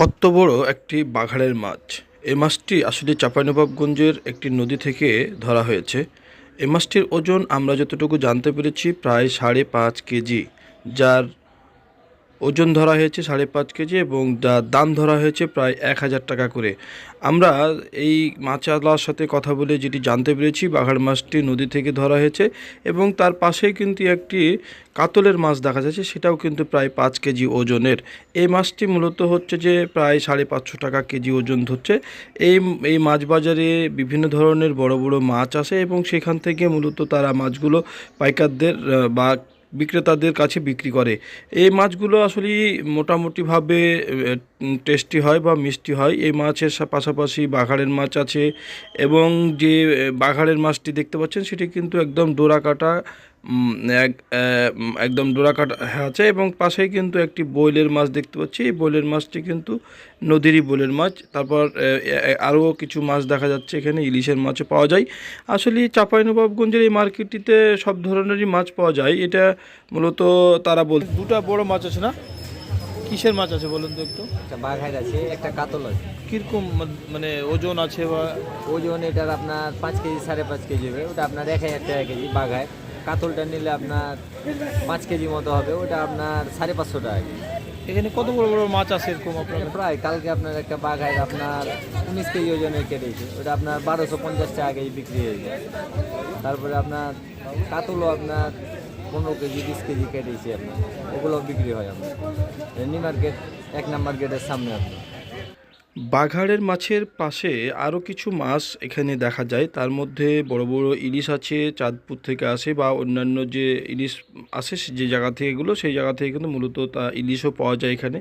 কত বড় একটি বাঘাড়ের মাছ। এ মাছটি আসলে চাঁপাইনবাবগঞ্জের একটি নদী থেকে ধরা হয়েছে। এই মাছটির ওজন আমরা যতটুকু জানতে পেরেছি, প্রায় সাড়ে পাঁচ কেজি, যার ওজন ধরা হয়েছে সাড়ে পাঁচ কেজি এবং দাম ধরা হয়েছে প্রায় এক হাজার টাকা করে। আমরা এই মাছওয়ালার সাথে কথা বলে যেটি জানতে পেরেছি, বাঘাড় মাছটি নদী থেকে ধরা হয়েছে এবং তার পাশেই কিন্তু একটি কাতলের মাছ দেখা যাচ্ছে, সেটাও কিন্তু প্রায় পাঁচ কেজি ওজনের। এই মাছটি মূলত হচ্ছে যে প্রায় সাড়ে পাঁচশো টাকা কেজি ওজন ধরছে। এই এই মাছ বাজারে বিভিন্ন ধরনের বড় বড় মাছ আসে এবং সেখান থেকে মূলত তারা মাছগুলো পাইকারদের বা বিক্রেতাদের কাছে বিক্রি করে। এই মাছগুলো আসলে মোটামুটিভাবে টেস্টি হয় বা মিষ্টি হয়। এই মাছের পাশাপাশি বাঘাড়ের মাছ আছে এবং যে বাঘাড়ের মাছটি দেখতে পাচ্ছেন, সেটি কিন্তু একদম ডোরা কাটা একদম ডোরা কাটা আছে এবং পাশেই কিন্তু একটি বৈলের মাছ দেখতে পাচ্ছি। এই বৈলের মাছটি কিন্তু নদীরই বৈলের মাছ। তারপর আরও কিছু মাছ দেখা যাচ্ছে এখানে ইলিশের মাছও পাওয়া যায়। আসলে চাঁপাইনবাবগঞ্জের এই মার্কেটটিতে সব ধরনেরই মাছ পাওয়া যায়। এটা মূলত তারা বল দুটা বড় মাছ আছে না? কিসের মাছ আছে বলুন তো একটু? একটা বাঘাইর আছে একটা কাতল আছে। কীরকম মানে ওজন আছে বা? ওজন এটার আপনার পাঁচ কেজি সাড়ে পাঁচ কেজি হবে। ওটা আপনার এক হাজার টাকা কেজি বাঘায় কাতলটা নিলে আপনার পাঁচ কেজি মতো হবে ওটা আপনার সাড়ে পাঁচশো টাকা এখানে কত বড় বড় মাছ আছে এরকম আপনার প্রায় কালকে আপনার একটা বাঘায় আপনার উনিশ কেজি ওজনের কেটেছে ওটা আপনার বারোশো পঞ্চাশ টাকা কেজি বিক্রি হয়ে যায় তারপরে আপনার কাতলও আপনার পনেরো কেজি বিশ কেজি কেটেছে আপনার ওগুলো বিক্রি হয় আপনার। নিউ মার্কেট এক নাম্বার গেটের সামনে আপনার। বাঘাড়ের মাছের পাশে আরও কিছু মাছ এখানে দেখা যায়। তার মধ্যে বড় বড় ইলিশ আছে, চাঁদপুর থেকে আসে বা অন্যান্য যে ইলিশ আসে যে জায়গা থেকে এগুলো, সেই জায়গা থেকে কিন্তু মূলত তা ইলিশও পাওয়া যায় এখানে।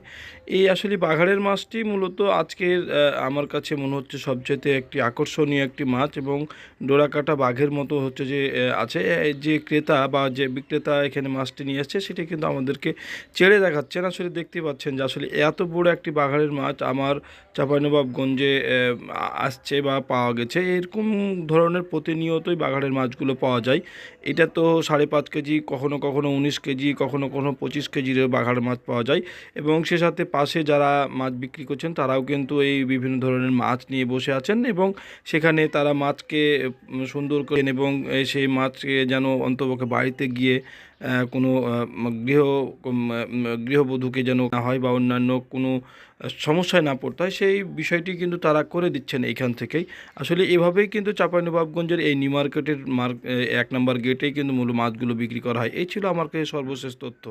এই আসলে বাঘাড়ের মাছটি মূলত আজকের আমার কাছে মনে হচ্ছে সবচেয়ে একটি আকর্ষণীয় একটি মাছ এবং ডোরাকাটা বাঘের মতো হচ্ছে যে আছে। যে ক্রেতা বা যে বিক্রেতা এখানে মাছটি নিয়ে আসছে, সেটি কিন্তু আমাদেরকে চেড়ে দেখাচ্ছেন আসলে দেখতে পাচ্ছেন যে আসলে এত বড় একটি বাঘাড়ের মাছ আমার চাঁপাইনবাবগঞ্জে আসছে বা পাওয়া গেছে। এরকম ধরনের প্রতিনিয়তই বাঘারের মাছগুলো পাওয়া যায়। এটা তো সাড়ে পাঁচ কেজি, কখনো কখনো উনিশ কেজি, কখনো কখনো পঁচিশ কেজির বাঘার মাছ পাওয়া যায়। এবং সে সাথে পাশে যারা মাছ বিক্রি করছেন, তারাও কিন্তু এই বিভিন্ন ধরনের মাছ নিয়ে বসে আছেন এবং সেখানে তারা মাছকে সুন্দর করেন এবং সেই মাছকে যেন অন্তপক্ষে বাড়িতে গিয়ে কোনো গৃহ গৃহবধূকে যেন না হয় বা অন্যান্য কোনো সমস্যায় না পড়তে হয়, সেই বিষয়টি কিন্তু তারা করে দিচ্ছেন এখান থেকেই। আসলে এভাবেই কিন্তু চাঁপাইনবাবগঞ্জের এই নিউ মার্কেটের মার্ক এক নম্বর গেটেই কিন্তু মূল মাছগুলো বিক্রি করা হয়। এই ছিল আমার কাছে সর্বশেষ তথ্য।